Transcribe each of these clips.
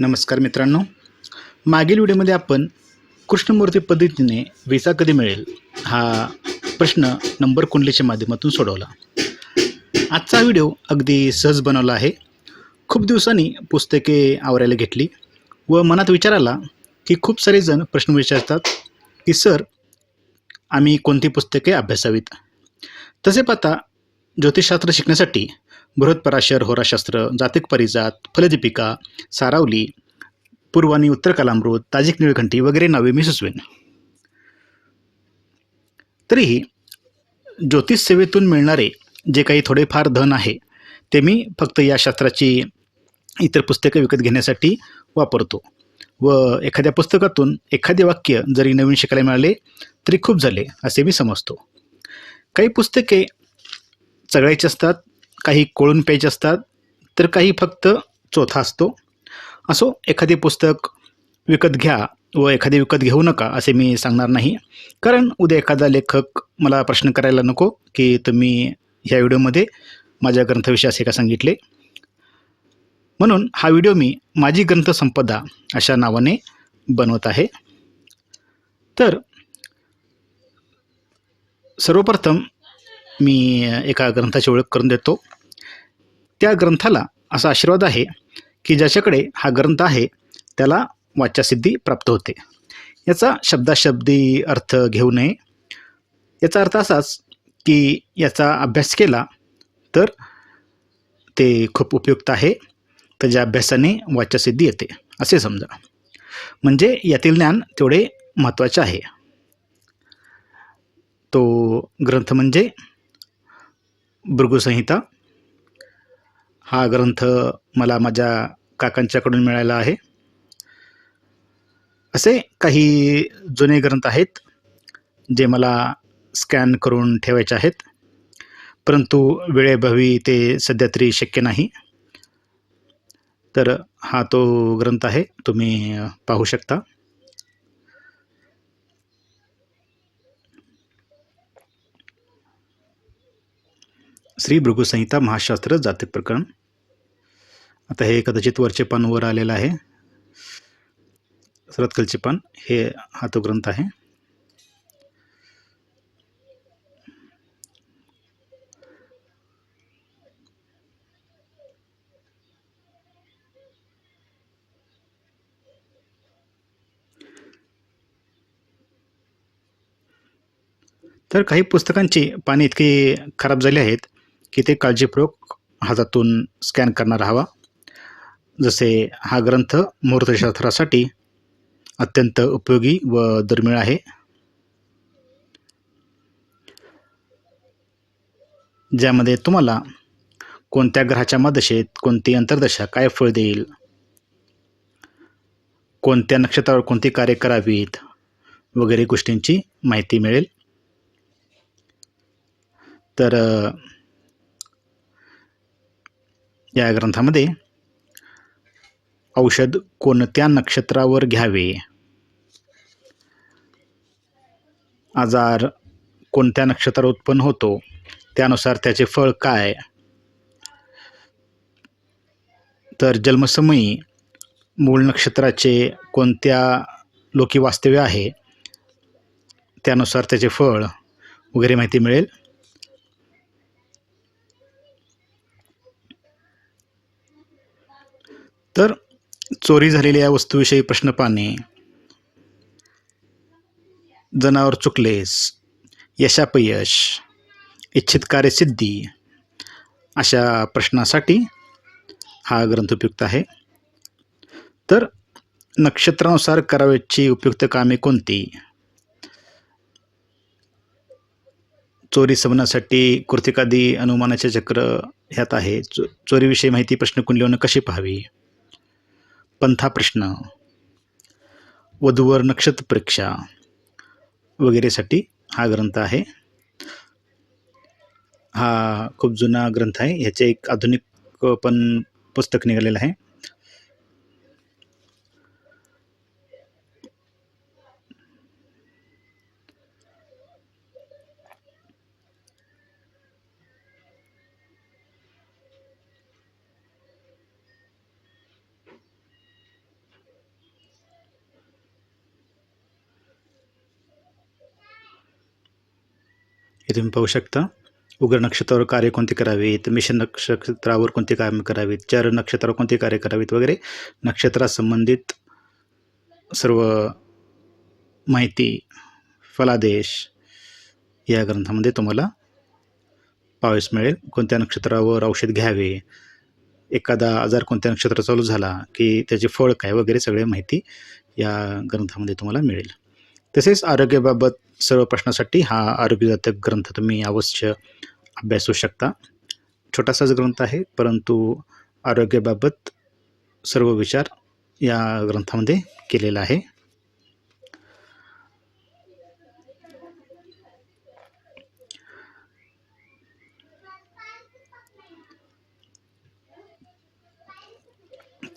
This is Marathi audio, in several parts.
नमस्कार मित्रांनो. मागील व्हिडिओमध्ये आपण कृष्णमूर्ती पद्धतीने विसा कधी मिळेल हा प्रश्न नंबर कुंडलीच्या माध्यमातून सोडवला. आजचा व्हिडिओ अगदी सहज बनवला आहे. खूप दिवसांनी पुस्तके आवरायला घेतली व मनात विचार आला की खूप सारे जण प्रश्न विचारतात की सर आम्ही कोणती पुस्तके अभ्यासावीत? तसे पाहता ज्योतिषशास्त्र शिकण्यासाठी बृहत्पराशर होराशास्त्र जातक परिजात फलदीपिका सारावली पूर्व आणि उत्तर कलामृत ताजिक निळघंटी वगैरे नावे मी सुचवेन. तरीही ज्योतिष सेवेतून मिळणारे जे काही थोडेफार धन आहे ते मी फक्त या शास्त्राची इतर पुस्तकं विकत घेण्यासाठी वापरतो. व एखाद्या पुस्तकातून एखादे वाक्य जरी नवीन शिकायला मिळाले तरी खूप झाले असे मी समजतो. काही पुस्तके चघळायची असतात काही कोळून पेज असतात तर काही फक्त चोथा असतो. असो एखादे पुस्तक विकत घ्या व एखादे विकत घेऊ नका असे मी सांगणार नाही. कारण उद्या एखादा लेखक मला प्रश्न करायला नको की तुम्ही ह्या व्हिडिओमध्ये माझ्या ग्रंथविषयी असे का सांगितले. म्हणून हा व्हिडिओ मी माझी ग्रंथसंपदा अशा नावाने बनवत आहे. तर सर्वप्रथम मी एका ग्रंथाची ओळख करून देतो. त्या ग्रंथाला असा आशीर्वाद आहे की ज्याच्याकडे हा ग्रंथ आहे त्याला वाच्यासिद्धी प्राप्त होते. याचा शब्दाशब्दी अर्थ घेऊ नये. याचा अर्थ असाच की याचा अभ्यास केला तर ते खूप उपयुक्त आहे त्याच्या अभ्यासाने वाच्यासिद्धी येते असे समजा. म्हणजे यातील ज्ञान तेवढे महत्त्वाचे आहे. तो ग्रंथ म्हणजे भृगुसंहिता. हा ग्रंथ मला माझ्या काकांच्याकडून मिळाला आहे. असे काही जुने ग्रंथ आहेत जे मला स्कॅन करून ठेवायचे आहेत. परंतु वेळेभावी ते सध्या तरी शक्य नाही. तर हा तो ग्रंथ आहे तुम्ही पाहू शकता. श्री भृगुसंहिता महाशास्त्र जातक प्रकरण. आता हे कदाचित वरचे पान वर आलेलं आहे. सर्वात खालचे पान हे हा तो ग्रंथ आहे. तर काही पुस्तकांची पाने इतकी खराब झाली आहेत. की ते काळजीपूर्वक हातातून स्कॅन करणार हवा? जसे हा ग्रंथ मुहूर्तशास्त्रासाठी अत्यंत उपयोगी व दुर्मिळ आहे. ज्यामध्ये तुम्हाला कोणत्या ग्रहाच्या मदशेत कोणती अंतर्दशा काय फळ देईल? कोणत्या नक्षत्रावर कोणती कार्य करावीत? वगैरे गोष्टींची माहिती मिळेल. तर या ग्रंथामध्ये औषध कोणत्या नक्षत्रावर घ्यावे? आजार कोणत्या नक्षत्रावर उत्पन्न होतो? त्यानुसार त्याचे फळ काय? तर जन्मसमयी मूळ नक्षत्राचे कोणत्या लोकी वास्तव्य आहे? त्यानुसार त्याचे फळ वगैरे माहिती मिळेल. तर चोरी झालेल्या वस्तूविषयी प्रश्न पाहणे जनावर चुकलेस यशापयश इच्छित कार्यसिद्धी अशा प्रश्नासाठी हा ग्रंथ उपयुक्त आहे. तर नक्षत्रानुसार करावयाची उपयुक्त कामे कोणती? चोरी समजण्यासाठी कृतिकादी अनुमानाचे चक्र ह्यात आहे. चो चोरीविषयी माहिती प्रश्न कुंडलीवरनं कशी पाहावी? पंथा प्रश्न वधूवर नक्षत्र परीक्षा वगैरेसाठी हा ग्रंथ आहे. हा खूप जुना ग्रंथ आहे. ह्याचे एक आधुनिक पण पुस्तक निघालेलं आहे. हे तुम्ही पाहू शकता. उग्र नक्षत्रावर कार्य कोणते करावेत? मिशन नक्षत्रावर कोणते काम करावेत? चार नक्षत्रावर कोणते कार्य करावेत? वगैरे नक्षत्रासंबंधित सर्व माहिती फलादेश या ग्रंथामध्ये तुम्हाला पावेस मिळेल. कोणत्या नक्षत्रावर औषध घ्यावे? एखादा आजार कोणत्या नक्षत्र चालू झाला की त्याचे फळ काय? वगैरे सगळे माहिती या ग्रंथामध्ये तुम्हाला मिळेल. तसेच आरोग्याबाबत सर्व प्रश्नासाठी हा आरोग्यदातक ग्रंथ तुम्ही अवश्य अभ्यासू शकता. छोटासाच ग्रंथ आहे परंतु आरोग्याबाबत सर्व विचार या ग्रंथामध्ये केलेला आहे.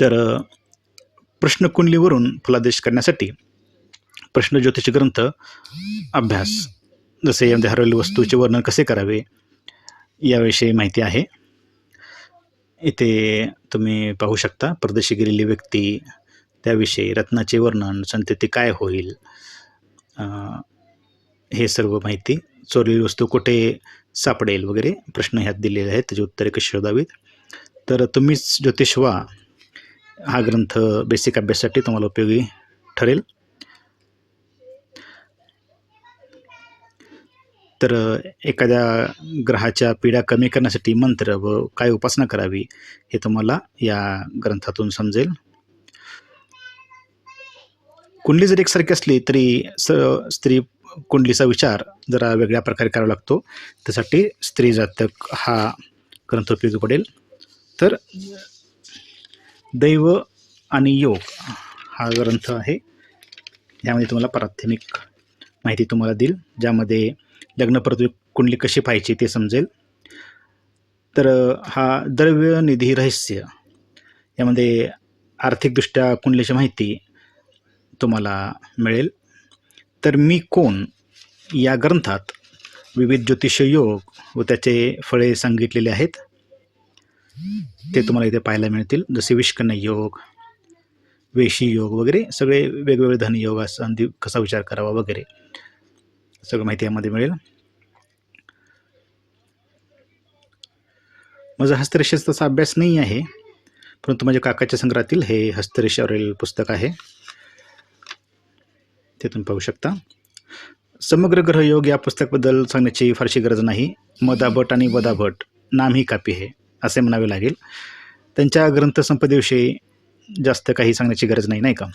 तर प्रश्नकुंडलीवरून फलादेश करण्यासाठी प्रश्न ज्योतिष ग्रंथ अभ्यास जसे यामध्ये हरवलेल्या वस्तूचे वर्णन कसे करावे याविषयी माहिती आहे. इथे तुम्ही पाहू शकता परदेशी गेलेली व्यक्ती त्याविषयी रत्नाचे वर्णन संतती काय होईल हे सर्व माहिती चोरलेली वस्तू कुठे सापडेल वगैरे प्रश्न ह्यात दिलेले आहेत त्याची उत्तरे कशी शोधावीत. तर तुम्हीच ज्योतिष व्हा हा ग्रंथ बेसिक अभ्यासासाठी तुम्हाला उपयोगी ठरेल. तर एखाद्या ग्रहाच्या पीडा कमी करण्यासाठी मंत्र व काय उपासना करावी हे तुम्हाला या ग्रंथातून समजेल. कुंडली जरी एकसारखी असली तरी स स्त्री कुंडलीचा विचार जरा वेगळ्या प्रकारे करावा लागतो. त्यासाठी स्त्री जातक हा ग्रंथ उपयोगी पडेल. तर दैव आणि योग हा ग्रंथ आहे. यामध्ये तुम्हाला प्राथमिक माहिती तुम्हाला देईल. ज्यामध्ये लग्नपरत्वे कुंडली कशी पाहायची ते समजेल. तर हा द्रव्य निधी रहस्य यामध्ये आर्थिकदृष्ट्या कुंडलीची माहिती तुम्हाला मिळेल. तर मी कोण या ग्रंथात विविध ज्योतिष योग व त्याचे फळे सांगितलेले आहेत ते तुम्हाला इथे पाहायला मिळतील. जसे विष्कन्न योग वेशी योग वगैरे सगळे वेगवेगळे धनयोग असं कसा विचार करावा वगैरे. सगळं माहिती यामध्ये मिळेल. माझा हस्तरेषेचा तसा अभ्यास नाही आहे परंतु माझ्या काकाच्या संग्रहातील हे हस्तरेषावरील पुस्तक आहे. ते तुम्ही पाहू शकता. समग्र ग्रहयोग या पुस्तकाबद्दल सांगण्याची फारशी गरज नाही. मदाभट आणि वदाभट नाम ही कापी आहे असे म्हणावे लागेल. त्यांच्या ग्रंथसंपदेविषयी जास्त काही सांगण्याची गरज नाही नाही का?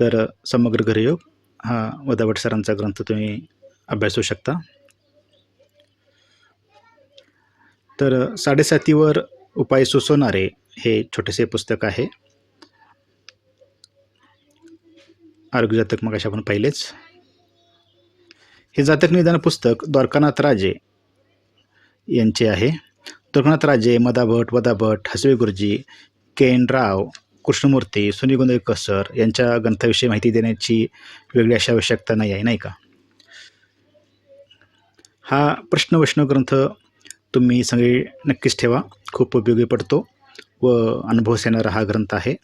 तर समग्र ग्रहयोग हा वदाभट सरांचा ग्रंथ तुम्ही अभ्यासू शकता. तर साडेसातीवर उपाय सुचवणारे हे छोटेसे पुस्तक आहे. आरोग्य जातक मग आपण पाहिलेच. हे जातक निदान पुस्तक द्वारकानाथ राजे यांचे आहे. द्वारकानाथ राजे मदाभट वदाभट हसवे गुरुजी केन राव कृष्णमूर्ती सुनी गोंधळकर सर यांच्या ग्रंथाविषयी माहिती देण्याची वेगळी अशी आवश्यकता नाही आहे नाही का? हा प्रश्न वैष्णव ग्रंथ तुम्ही सगळे नक्कीच ठेवा. खूप उपयोगी पडतो व अनुभव येणारा हा ग्रंथ आहे.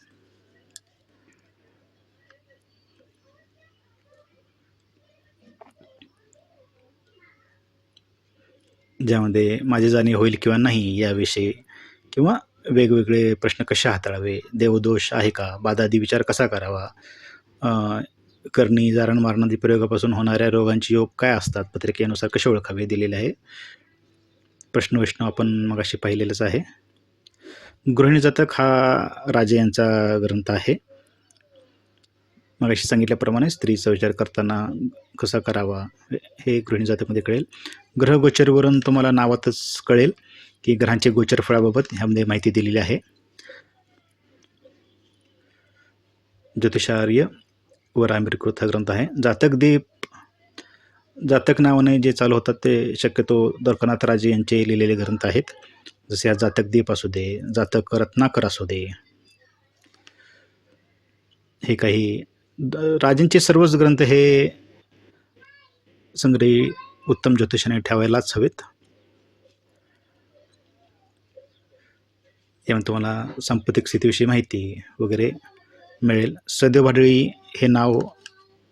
ज्यामध्ये माझी जाणीव होईल किंवा नाही याविषयी किंवा वेगवेगळे प्रश्न कसे हाताळावे? देवदोष आहे का? बादादी विचार कसा करावा? करणी जारण मारणादी प्रयोगापासून होणाऱ्या रोगांची योग काय असतात? पत्रिकेनुसार कसे ओळखावे? दिलेले आहे. प्रश्न वैष्णव आपण मगाशी पाहिलेलंच आहे. गृहिणी जातक हा राजे यांचा ग्रंथ आहे. मगाशी सांगितल्याप्रमाणे स्त्रीचा विचार करताना कसा करावा हे गृहिणी जातकमध्ये कळेल. ग्रहगोचरवरून तुम्हाला नावातच कळेल. की ग्रहांचे गोचर फळाबाबत ह्यामध्ये माहिती दिलेली आहे. ज्योतिषार्य व रामीरकृत हा ग्रंथ आहे. जातक दीप जातक नावाने जे चालू होतात ते शक्यतो द्वारकानाथ राजे यांचे लिहिलेले ग्रंथ आहेत. जसे आज जातक दीप असू दे जातक रत्नाकर असू दे हे काही द- राजांचे सर्वच ग्रंथ हे संग्रही उत्तम ज्योतिषाने ठेवायलाच हवेत. त्यामुळे तुम्हाला सांपत्तिक स्थितीविषयी माहिती वगैरे मिळेल. सदैव भाडळी हे नाव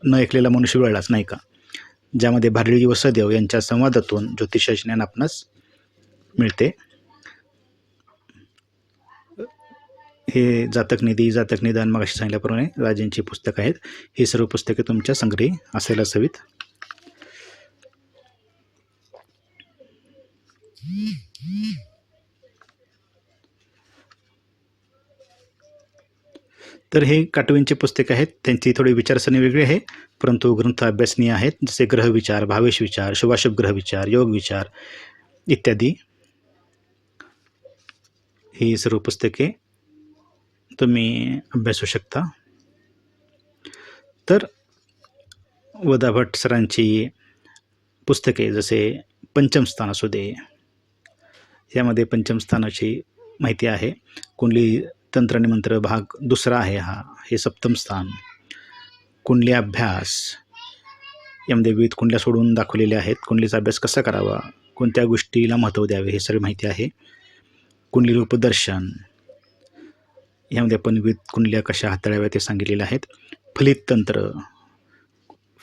न ऐकलेला मनुष्य वेळाच नाही का? ज्यामध्ये भाडळी व सदैव यांच्या संवादातून ज्योतिषाचे ज्ञान आपणास मिळते. हे जातक निधी जातक निदान मग सांगितल्याप्रमाणे राजेंची पुस्तकं आहेत. ही सर्व पुस्तके तुमच्या संग्रही असायलाच हवीत तर हे काटवींचे पुस्तक आहेत. त्यांची थोडी विचारसरणी वेगळी आहे. परंतु ग्रंथ अभ्यासनीय आहेत. जसे ग्रहविचार भावेश विचार शुभाशुभ ग्रहविचार योग विचार इत्यादी. ही सर्व पुस्तके तुम्ही अभ्यासू शकता. तर वदा भट सरांची पुस्तके जसे पंचमस्थान असू दे यामध्ये पंचमस्थानाची माहिती आहे. कुंडली तंत्र आणि मंत्र भाग दुसरा आहे हा. हे सप्तम स्थान. कुंडली अभ्यास. यामध्ये विविध कुंडल्या सोडून दाखवलेल्या आहेत. कुंडलीचा अभ्यास कसा करावा? कोणत्या गोष्टीला महत्त्व द्यावे हे सर्व माहिती आहे. कुंडली रूपदर्शन यामध्ये आपण विविध कुंडल्या कशा हाताळाव्या ते सांगितलेले आहेत. फलित तंत्र.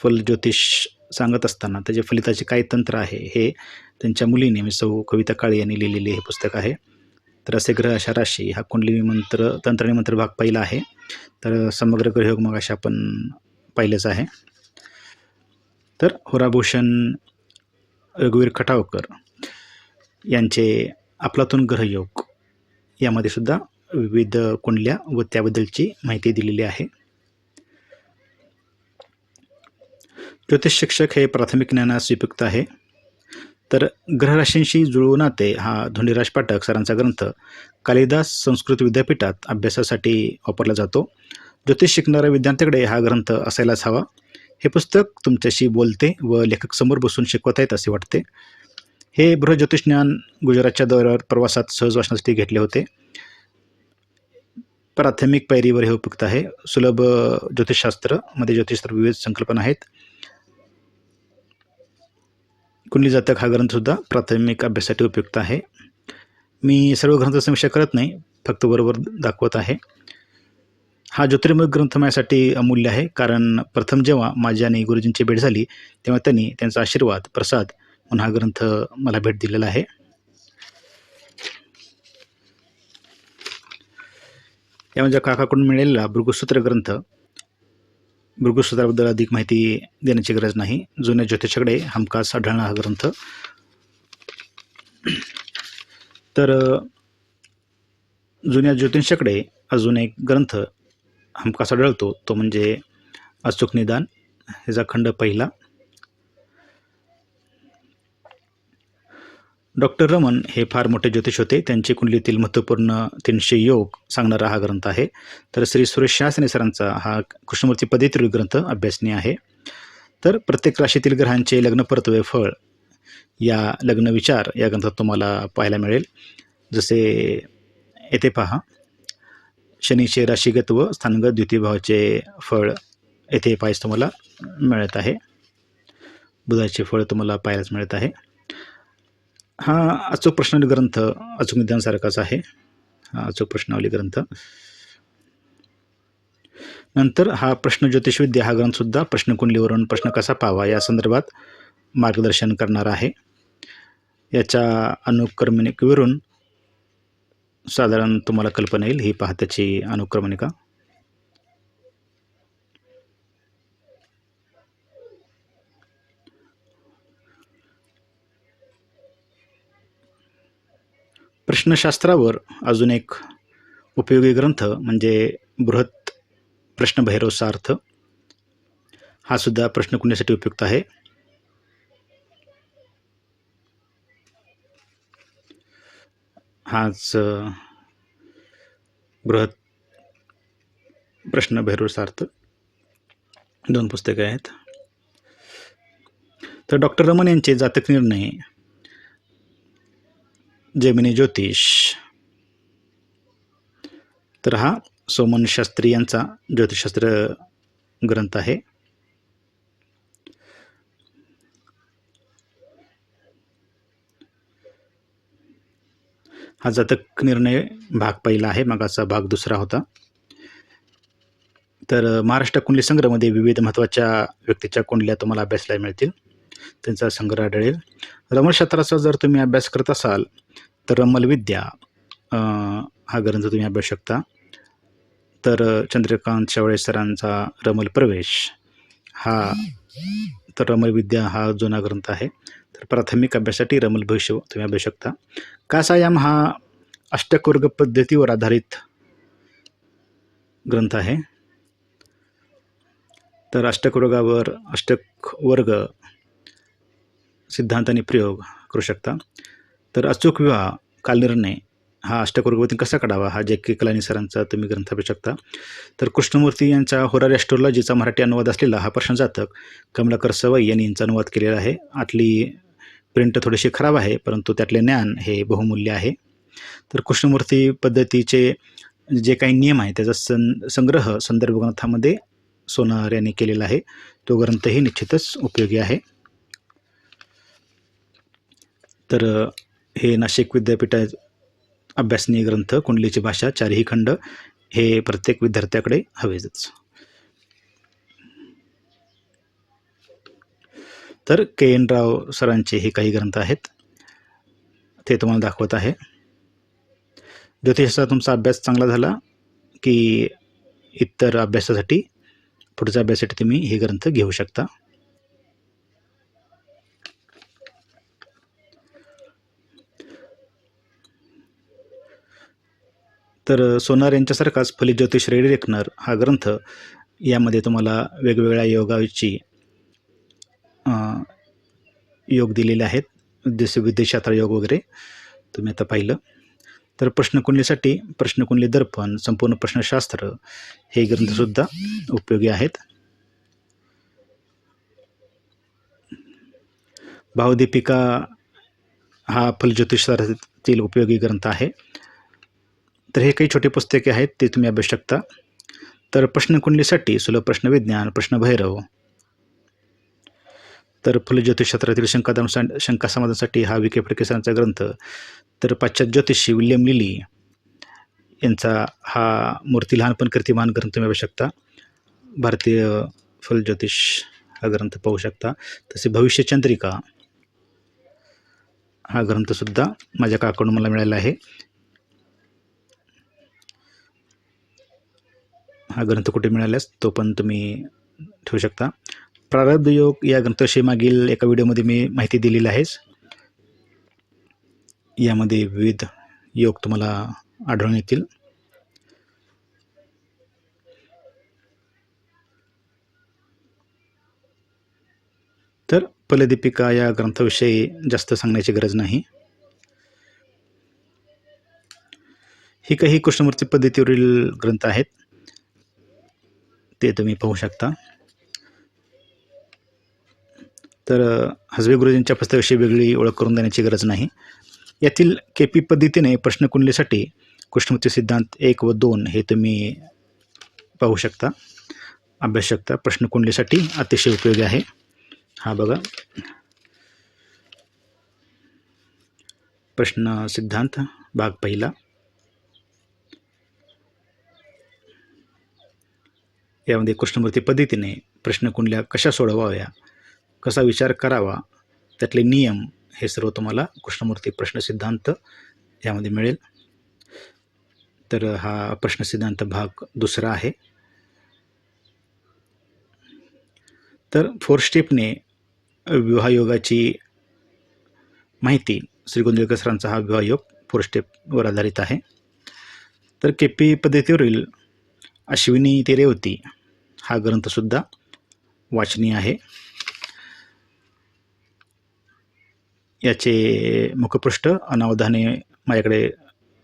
फल ज्योतिष सांगत असताना त्याचे फलिताचे काय तंत्र आहे हे त्यांच्या मुलीने मी सौ कविता काळे यांनी लिहिलेले हे पुस्तक आहे. तर असे ग्रह अशा राशी हा कुंडली मंत्र तंत्रणी मंत्र भाग पहिला आहे. तर समग्र ग्रहयोग मग अशा आपण पाहिलेच आहे. तर होराभूषण रघुवीर खटावकर यांचे आपलातून ग्रहयोग यामध्ये सुद्धा विविध कुंडल्या व त्याबद्दलची माहिती दिलेली आहे. ज्योतिष शिक्षक हे प्राथमिक ज्ञानास उपयुक्त आहे. तर ग्रहराशींशी जुळवून नाते हा धोंडीराज पाठक सरांचा ग्रंथ कालिदास संस्कृत विद्यापीठात अभ्यासासाठी वापरला जातो. ज्योतिष शिकणाऱ्या विद्यार्थ्याकडे हा ग्रंथ असायलाच हवा. हे पुस्तक तुमच्याशी बोलते व लेखक समोर बसून शिकवत आहेत असे वाटते. हे बृहज्योतिषज्ञान गुजरातच्या दौऱ्यावर प्रवासात सहज वाचण्यासाठी घेतले होते. प्राथमिक पायरीवर हे उपयुक्त आहे. सुलभ ज्योतिषशास्त्रमध्ये ज्योतिषशास्त्र विविध संकल्पना आहेत. कुंडली जातक हा ग्रंथसुद्धा प्राथमिक अभ्यासासाठी उपयुक्त आहे. मी सर्व ग्रंथ समीक्षा करत नाही फक्त बरोबर दाखवत आहे. हा ज्योतिर्मय ग्रंथ माझ्यासाठी अमूल्य आहे कारण प्रथम जेव्हा माझ्या आणि गुरुजींची भेट झाली तेव्हा त्यांनी त्यांचा आशीर्वाद प्रसाद म्हणून हा ग्रंथ मला भेट दिलेला आहे. या माझ्या काकाकडून मिळालेला भृगुसूत्र ग्रंथ मृगसूत्राबद्दल अधिक माहिती देण्याची गरज नाही. जुन्या ज्योतिषाकडे हमखास आढळणं हा ग्रंथ. तर जुन्या ज्योतिषाकडे अजून एक ग्रंथ हमखास आढळतो. तो म्हणजे अचूक निदान. ह्याचा खंड पहिला. डॉक्टर रमन हे फार मोठे ज्योतिष होते. त्यांची कुंडलीतील महत्त्वपूर्ण तीनशे योग सांगणारा हा ग्रंथ आहे. तर श्री सुरेश शासने सरांचा हा कृष्णमूर्ती पद्धतीतील ग्रंथ अभ्यासनीय आहे. तर प्रत्येक राशीतील ग्रहांचे लग्न परतवे फळ या लग्न विचार या ग्रंथात तुम्हाला पाहायला मिळेल. जसे येथे पहा. शनीचे राशीगत व स्थानगत द्वितीयभावाचे फळ येथे पाहायचं तुम्हाला मिळत आहे. बुधाचे फळ तुम्हाला पाहायलाच मिळत आहे. हा अचूक प्रश्नावली ग्रंथ अचूक निदानसारखाच आहे. हा अचूक प्रश्नावली ग्रंथ. नंतर हा प्रश्न ज्योतिषविद्या हा ग्रंथसुद्धा प्रश्नकुंडलीवरून प्रश्न कसा पाहावा या संदर्भात मार्गदर्शन करणार आहे. याच्या अनुक्रमणिकेवरून साधारण तुम्हाला कल्पना येईल. ही पाहत्याची अनुक्रमणिका. प्रश्नशास्त्रावर अजून एक उपयोगी ग्रंथ म्हणजे बृहत प्रश्नभैरवसार्थ हा सुद्धा कुण्यासाठी उपयुक्त आहे. हाच बृहत प्रश्नभैरवसार्थ दोन पुस्तकं आहेत. तर डॉक्टर रमन यांचे जातक निर्णय जेमिनी ज्योतिष. तर हा सोमन शास्त्री यांचा ज्योतिषशास्त्र ग्रंथ आहे. हा जातक निर्णय भाग पहिला आहे मागाचा भाग दुसरा होता. तर महाराष्ट्र कुंडली संग्रहमध्ये विविध महत्त्वाच्या व्यक्तीच्या कुंडल्या तुम्हाला अभ्यासाला मिळतील. त्यांचा संग्रह आढळेल. रमणशास्त्राचा जर तुम्ही अभ्यास करत असाल तर मलविद्या हा ग्रंथ तुम्ही अभ्यास शकता. तर चंद्रकांत शेवळे सरांचा रमल प्रवेश हा तर रमलविद्या हा जुना ग्रंथ आहे. तर प्राथमिक अभ्यासासाठी रमल भविष्य तुम्ही अभ्यास शकता. कासायाम हा अष्टकवर्ग पद्धतीवर आधारित ग्रंथ आहे. तर अष्टकवर्गावर अष्टक वर्ग सिद्धांत आणि प्रयोग करू शकता. तर अचूक विवाह कालनिर्णय हा अष्टकुर्गवती कसा काढावा? हा जे के कलानी सरांचा तुम्ही ग्रंथ अभ्यास शकता. तर कृष्णमूर्ती यांचा होरारी ॲस्ट्रोलॉजीचा मराठी अनुवाद असलेला हा प्रश्नजातक कमलाकर सवई यांनी यांचा अनुवाद केलेला आहे. आतली प्रिंट थोडीशी खराब आहे परंतु त्यातले ज्ञान हे बहुमूल्य आहे. तर कृष्णमूर्ती पद्धतीचे जे काही नियम आहे त्याचा सं संग्रह संदर्भ ग्रंथामध्ये सोनार यांनी केलेला आहे. तो ग्रंथही निश्चितच उपयोगी आहे. तर हे नाशिक विद्यापीठा अभ्यासनीय ग्रंथ कुंडलीची भाषा चारही खंड हे प्रत्येक विद्यार्थ्याकडे हवेच तर के एन राव सरांचे हे काही ग्रंथ आहेत. ते तुम्हाला दाखवत आहे. ज्योतिषाचा तुमचा अभ्यास चांगला झाला की इतर अभ्यासासाठी पुढच्या अभ्यासासाठी तुम्ही हे ग्रंथ घेऊ शकता. तर सोनार यांच्यासारखाच फलित ज्योतिष रेडी रेखणार हा ग्रंथ यामध्ये तुम्हाला वेगवेगळ्या योगाची योग दिलेले आहेत. जसे विद्याशास्त्र योग वगैरे तुम्ही आता पाहिलं. तर प्रश्नकुंडलीसाठी प्रश्नकुंडली दर्पण संपूर्ण प्रश्नशास्त्र हे ग्रंथसुद्धा उपयोगी आहेत. भावदीपिका हा फलज्योतिषातील उपयोगी ग्रंथ आहे. तर हे काही छोटे पुस्तके आहेत ते तुम्ही अभ्यास शकता. तर प्रश्नकुंडलीसाठी सुलभ प्रश्न विज्ञान प्रश्नभैरव. तर फुले ज्योतिषशास्त्रातील शंकादान शंका समाधानासाठी हा विखे फडके सरांचा ग्रंथ. तर पाश्चात्य ज्योतिषी विल्यम लिली यांचा हा मूर्ती लहानपण कीर्तिमान ग्रंथ तुम्ही अभ्यास शकता. भारतीय फुल ज्योतिष हा ग्रंथ पाहू शकता. तसे भविष्य चंद्रिका हा ग्रंथसुद्धा माझ्या काकडून मला मिळाला आहे. हा ग्रंथ कुठे मिळाल्यास तो पण तुम्ही ठेवू शकता. प्रारब्ध योग या ग्रंथाविषयी मागील एका व्हिडिओमध्ये मी माहिती दिलेली आहेच. यामध्ये विविध योग तुम्हाला आढळून येतील. तर फलदीपिका या ग्रंथाविषयी जास्त सांगण्याची गरज नाही. ही काही कृष्णमूर्ती पद्धतीवरील ग्रंथ आहेत. ते तुम्ही पाहू शकता. तर हजबे गुरुजींच्या पुस्तकाशी वेगळी ओळख करून देण्याची गरज नाही. यातील के पी पद्धतीने प्रश्नकुंडलीसाठी कृष्णमूर्ती सिद्धांत एक व दोन हे तुम्ही पाहू शकता. अभ्यास शकता. प्रश्नकुंडलीसाठी अतिशय उपयोगी आहे. हा बघा. प्रश्न सिद्धांत भाग पहिला. यामध्ये कृष्णमूर्ती पद्धतीने प्रश्नकुंडल्या कशा सोडवाव्या कसा विचार करावा त्यातले नियम हे सर्व तुम्हाला कृष्णमूर्ती प्रश्न सिद्धांत यामध्ये मिळेल. तर हा प्रश्न सिद्धांत भाग दुसरा आहे. तर फोर स्टेपने विवाहयोगाची माहिती श्री गोंदवलेकर सरांचा हा विवाहयोग फोर स्टेपवर आधारित आहे. तर के पी पद्धतीवरील अश्विनी ते रेवती हा ग्रंथसुद्धा वाचनीय आहे. याचे मुखपृष्ठ अनावधाने माझ्याकडे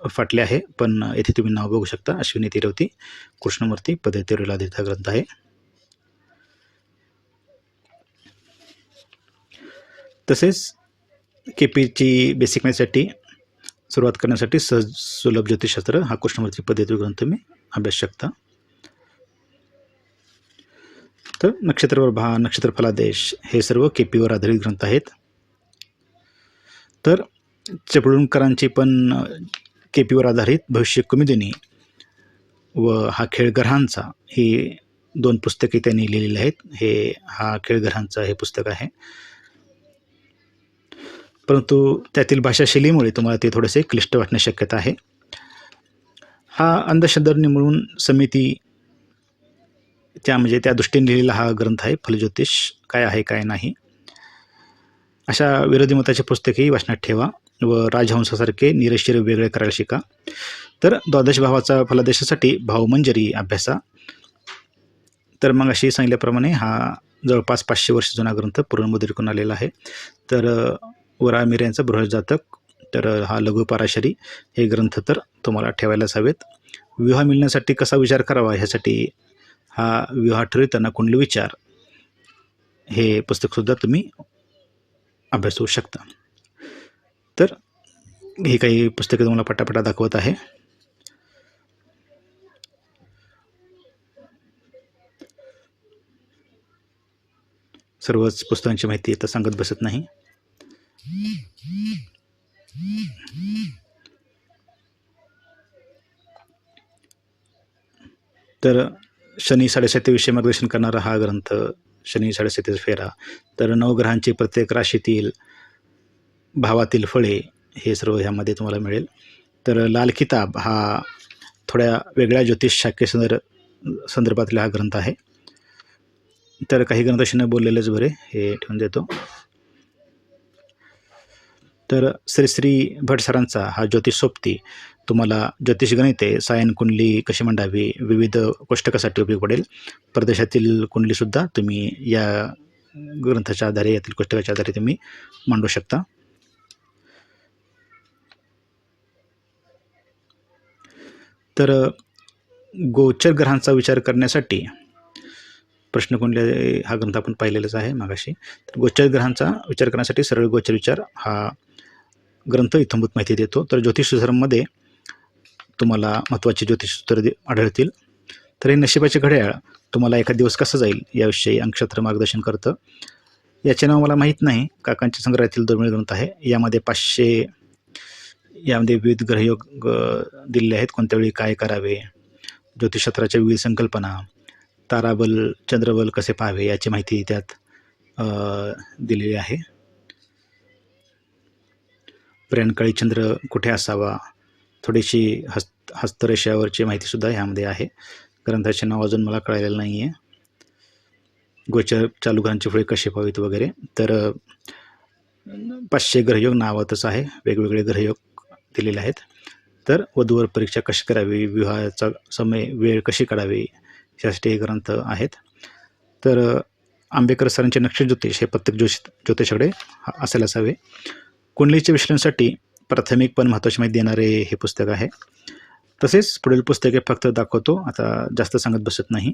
फाटले आहे पण येथे तुम्ही नाव बघू शकता. अश्विनी तिरवती कृष्णमूर्ती पद्धतीवरील हा ग्रंथ आहे. तसेच के पीची बेसिक मॅथसाठी सुरुवात करण्यासाठी सहज सुलभ ज्योतिषशास्त्र हा कृष्णमूर्ती पद्धती ग्रंथ तुम्ही अभ्यास शकता. तर नक्षत्रप्रभा नक्षत्रफलादेश. हे सर्व के पीवर आधारित ग्रंथ आहेत. तर चिपळूणकरांची पण के पीवर आधारित भविष्य कुमिदिनी व हा खेळ ग्रहांचा ही दोन पुस्तके त्यांनी लिहिलेली आहेत. हे हा खेळग्रहांचा हे पुस्तक आहे. परंतु त्यातील भाषाशैलीमुळे तुम्हाला ते थोडेसे क्लिष्ट वाटणे शक्यता आहे. हा अंधश्रद्धा निमळून समिती त्या म्हणजे त्या दृष्टीने लिहिलेला हा ग्रंथ आहे फलज्योतिष. काय आहे काय नाही. अशा विरोधी मताचे पुस्तकही वाचनात ठेवा व राजहंसासारखे निरशिर वेगळे करायला शिका. तर द्वादश भावाचा फलादेशासाठी भावमंजरी अभ्यासा. तर मग अशी सांगितल्याप्रमाणे हा जवळपास पाचशे वर्ष जुना ग्रंथ पूर्णमुद्रिकून आलेला आहे. तर वरा मिर यांचा बृहत तर हा लघुपाराशरी हे ग्रंथ तर तुम्हाला ठेवायलाच हवेत. विवाह मिळण्यासाठी कसा विचार करावा ह्यासाठी हा विवाह ठरविताना कुंडली विचार? हे पुस्तकसुद्धा तुम्ही अभ्यासू शकता. तर ही काही पुस्तकं तुम्हाला पटापटा दाखवत आहे. सर्वच पुस्तकांची माहिती आता सांगत बसत नाही. तर शनी साडेसतीविषयी मार्गदर्शन करणारा हा ग्रंथ शनी साडेसातीचा फेरा. तर नवग्रहांची प्रत्येक राशीतील भावातील फळे हे सर्व ह्यामध्ये तुम्हाला मिळेल. तर लाल किताब हा थोड्या वेगळ्या ज्योतिष शाखेसंदर संदर्भातला हा ग्रंथ आहे. तर काही ग्रंथाशी न बोललेलेच बरे हे ठेवून देतो. तर श्री श्री भट सरांचा हा ज्योतिष सोबती तुम्हाला ज्योतिष गणिते सायन कुंडली कशी मांडावी विविध कोष्टकासाठी उपयोग पडेल. परदेशातील कुंडलीसुद्धा तुम्ही या ग्रंथाच्या आधारे यातील कोष्टकाच्या आधारे तुम्ही मांडू शकता. तर गोचर ग्रहांचा विचार करण्यासाठी प्रश्नकुंडली हा ग्रंथ आपण पाहिलेलाच आहे मागाशी. तर गोचर ग्रहांचा विचार करण्यासाठी सरळ गोचर विचार हा ग्रंथ इथंभूत माहिती देतो. तर ज्योतिषधर्ममध्ये तुम्हाला महत्त्वाचे ज्योतिषसूत्र दे- आढळतील. तर हे नशिबाचे घड्याळ. तुम्हाला एखाद दिवस कसं जाईल याविषयी अंक्षत्र मार्गदर्शन करतं. याचे नाव मला माहीत नाही. काकांच्या संग्रहातील दुर्मिळ ग्रंथ आहे. यामध्ये पाचशे यामध्ये विविध ग्रहयोग दिलेले आहेत. कोणत्या वेळी काय करावे? ज्योतिषशास्त्राच्या विविध संकल्पना. ताराबल चंद्रबल कसे पाहावे? याची माहिती त्यात दिलेली आहे. प्रयाणकाळी चंद्र कुठे असावा? थोडीशी हस्त हस्तरेषावरची माहितीसुद्धा ह्यामध्ये आहे. ग्रंथाचे नाव अजून मला कळलेलं नाही आहे गोचर चालू ग्रहांची फळे कशी पाहावीत वगैरे. तर पाचशे ग्रहयोग नावातच आहे. वेगवेगळे ग्रहयोग दिलेले आहेत. तर वधूवर परीक्षा कशी करावी? विवाहाचा समय वेळ कशी काढावी? यासाठी हे ग्रंथ आहेत. तर आंबेकर सरांचे नक्षत्र ज्योतिष हे प्रत्येक ज्योतिष ज्योतिषाकडे असायला असायलाच हवे. कुंडलीच्या विश्लेषणासाठी प्राथमिक पण महत्त्वाची माहिती देणारे हे पुस्तक आहे. तसेच पुढील पुस्तके फक्त दाखवतो. आता जास्त सांगत बसत नाही.